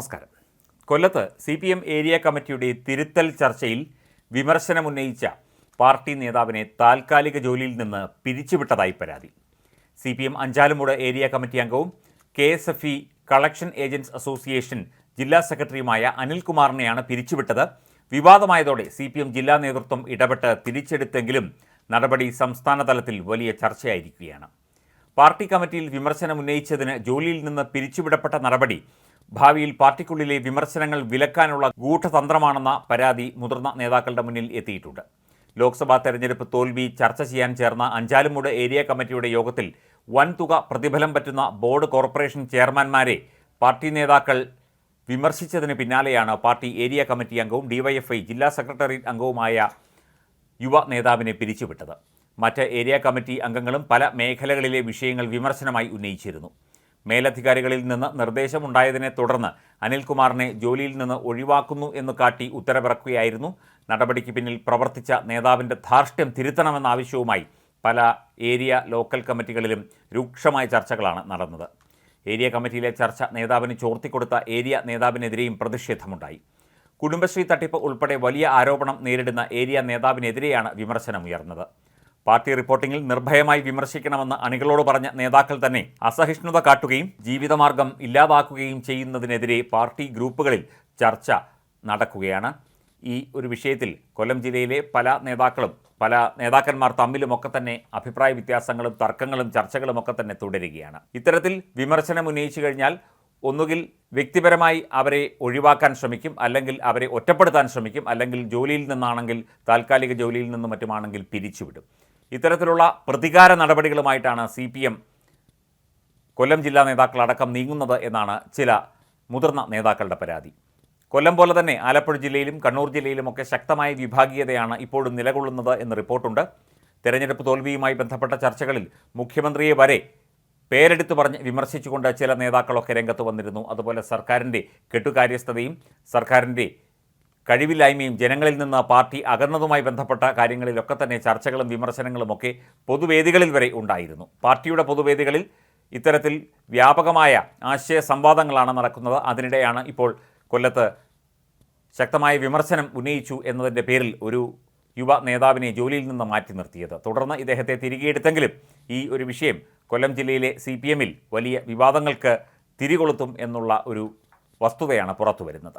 നമസ്കാരം. കൊല്ലത്ത് C P M area കമ്മിറ്റിയുടെ തിരുത്തൽ ചർച്ചയിൽ വിമർശനമുന്നയിച്ച പാർട്ടി നേതാവിനെ താൽക്കാലിക ജോലിയിൽ നിന്ന് പിരിച്ചുവിട്ടതായി പരാതി. C P M Anchalumoodu area committee അംഗവും K S F E collection agents association ജില്ലാ സെക്രട്ടറിയുമായ അനിൽകുമാറിനെയാണ് പിരിച്ചുവിട്ടത്. വിവാദമായതോടെ സി പി എം ജില്ലാ നേതൃത്വം ഇടപെട്ട് തിരിച്ചെടുത്തെങ്കിലും നടപടി സംസ്ഥാന തലത്തിൽ വലിയ ചർച്ചയായിരിക്കുകയാണ്. പാർട്ടി കമ്മിറ്റിയിൽ വിമർശനം ഉന്നയിച്ചതിന് ജോലിയിൽ നിന്ന് പിരിച്ചുവിടപ്പെട്ട നടപടി ഭാവിയിൽ പാർട്ടിക്കുള്ളിലെ വിമർശനങ്ങൾ വിലക്കാനുള്ള ഗൂഢതന്ത്രമാണെന്ന പരാതി മുതിർന്ന നേതാക്കളുടെ മുന്നിൽ എത്തിയിട്ടുണ്ട്. ലോക്സഭാ തെരഞ്ഞെടുപ്പ് തോൽവി ചർച്ച ചെയ്യാൻ ചേർന്ന അഞ്ചാലുമൂട് ഏരിയ കമ്മിറ്റിയുടെ യോഗത്തിൽ വൻതുക പ്രതിഫലം പറ്റുന്ന ബോർഡ് കോർപ്പറേഷൻ ചെയർമാൻമാരെ പാർട്ടി നേതാക്കൾ വിമർശിച്ചതിന് പിന്നാലെയാണ് പാർട്ടി ഏരിയ കമ്മിറ്റി അംഗവും ഡിവൈഎഫ്ഐ ജില്ലാ സെക്രട്ടേറിയറ്റ് അംഗവുമായ യുവ നേതാവിനെ പിരിച്ചുവിട്ടത്. മറ്റ് ഏരിയ കമ്മിറ്റി അംഗങ്ങളും പല മേഖലകളിലെ വിഷയങ്ങൾ വിമർശനമായി ഉന്നയിച്ചിരുന്നു. മേലധികാരികളിൽ നിന്ന് നിർദ്ദേശമുണ്ടായതിനെ തുടർന്ന് അനിൽകുമാറിനെ ജോലിയിൽ നിന്ന് ഒഴിവാക്കുന്നു എന്ന് കാട്ടി ഉത്തരവിറക്കുകയായിരുന്നു. നടപടിക്ക് പിന്നിൽ പ്രവർത്തിച്ച നേതാവിന്റെ ധാർഷ്ട്യം തിരുത്തണമെന്ന ആവശ്യവുമായി പല ഏരിയ ലോക്കൽ കമ്മിറ്റികളിലും രൂക്ഷമായ ചർച്ചകളാണ് നടന്നത്. ഏരിയ കമ്മിറ്റിയിലെ ചർച്ച നേതാവിന് ചോർത്തിക്കൊടുത്ത ഏരിയ നേതാവിനെതിരെയും പ്രതിഷേധമുണ്ടായി. കുടുംബശ്രീ തട്ടിപ്പ് ഉൾപ്പെടെ വലിയ ആരോപണം നേരിടുന്ന ഏരിയ നേതാവിനെതിരെയാണ് വിമർശനമുയർന്നത്. പാർട്ടി റിപ്പോർട്ടിംഗിൽ നിർഭയമായി വിമർശിക്കണമെന്ന് അണികളോട് പറഞ്ഞ നേതാക്കൾ തന്നെ അസഹിഷ്ണുത കാട്ടുകയും ജീവിതമാർഗം ഇല്ലാതാക്കുകയും ചെയ്യുന്നതിനെതിരെ പാർട്ടി ഗ്രൂപ്പുകളിൽ ചർച്ച നടക്കുകയാണ്. ഈ ഒരു വിഷയത്തിൽ കൊല്ലം ജില്ലയിലെ പല നേതാക്കളും പല നേതാക്കന്മാർ തമ്മിലുമൊക്കെ തന്നെ അഭിപ്രായ വ്യത്യാസങ്ങളും തർക്കങ്ങളും ചർച്ചകളും ഒക്കെ തന്നെ തുടരുകയാണ്. ഇത്തരത്തിൽ വിമർശനം ഉന്നയിച്ചു കഴിഞ്ഞാൽ ഒന്നുകിൽ വ്യക്തിപരമായി അവരെ ഒഴിവാക്കാൻ ശ്രമിക്കും അല്ലെങ്കിൽ അവരെ ഒറ്റപ്പെടുത്താൻ ശ്രമിക്കും അല്ലെങ്കിൽ ജോലിയിൽ നിന്നാണെങ്കിൽ താൽക്കാലിക ജോലിയിൽ നിന്നും മറ്റുമാണെങ്കിൽ പിരിച്ചുവിടും. ഇത്തരത്തിലുള്ള പ്രതികാര നടപടികളുമായിട്ടാണ് സി പി എം കൊല്ലം ജില്ലാ നേതാക്കളടക്കം നീങ്ങുന്നത് എന്നാണ് ചില മുതിർന്ന നേതാക്കളുടെ പരാതി. കൊല്ലം പോലെ തന്നെ ആലപ്പുഴ ജില്ലയിലും കണ്ണൂർ ജില്ലയിലുമൊക്കെ ശക്തമായ വിഭാഗീയതയാണ് ഇപ്പോഴും നിലകൊള്ളുന്നത് എന്ന് റിപ്പോർട്ടുണ്ട്. തെരഞ്ഞെടുപ്പ് തോൽവിയുമായി ബന്ധപ്പെട്ട ചർച്ചകളിൽ മുഖ്യമന്ത്രിയെ വരെ പേരെടുത്തു പറഞ്ഞ് വിമർശിച്ചുകൊണ്ട് ചില നേതാക്കളൊക്കെ രംഗത്ത് വന്നിരുന്നു. അതുപോലെ സർക്കാരിന്റെ കെട്ടുകാര്യസ്ഥതയും സർക്കാരിന്റെ കഴിവില്ലായ്മയും ജനങ്ങളിൽ നിന്ന് പാർട്ടി അകന്നതുമായി ബന്ധപ്പെട്ട കാര്യങ്ങളിലൊക്കെ തന്നെ ചർച്ചകളും വിമർശനങ്ങളും ഒക്കെ പൊതുവേദികളിൽ വരെ ഉണ്ടായിരുന്നു. പാർട്ടിയുടെ പൊതുവേദികളിൽ ഇത്തരത്തിൽ വ്യാപകമായ ആശയ സംവാദങ്ങളാണ് നടക്കുന്നത്. അതിനിടെയാണ് ഇപ്പോൾ കൊല്ലത്ത് ശക്തമായ വിമർശനം ഉന്നയിച്ചു എന്നതിന്റെ പേരിൽ ഒരു യുവ നേതാവിനെ ജോലിയിൽ നിന്ന് മാറ്റി നിർത്തിയത്. തുടർന്ന് ഇദ്ദേഹത്തെ തിരികെ എടുത്തെങ്കിലും ഈ ഒരു വിഷയം കൊല്ലം ജില്ലയിലെ സി വലിയ വിവാദങ്ങൾക്ക് തിരികൊളുത്തും എന്നുള്ള ഒരു വസ്തുതയാണ് പുറത്തു വരുന്നത്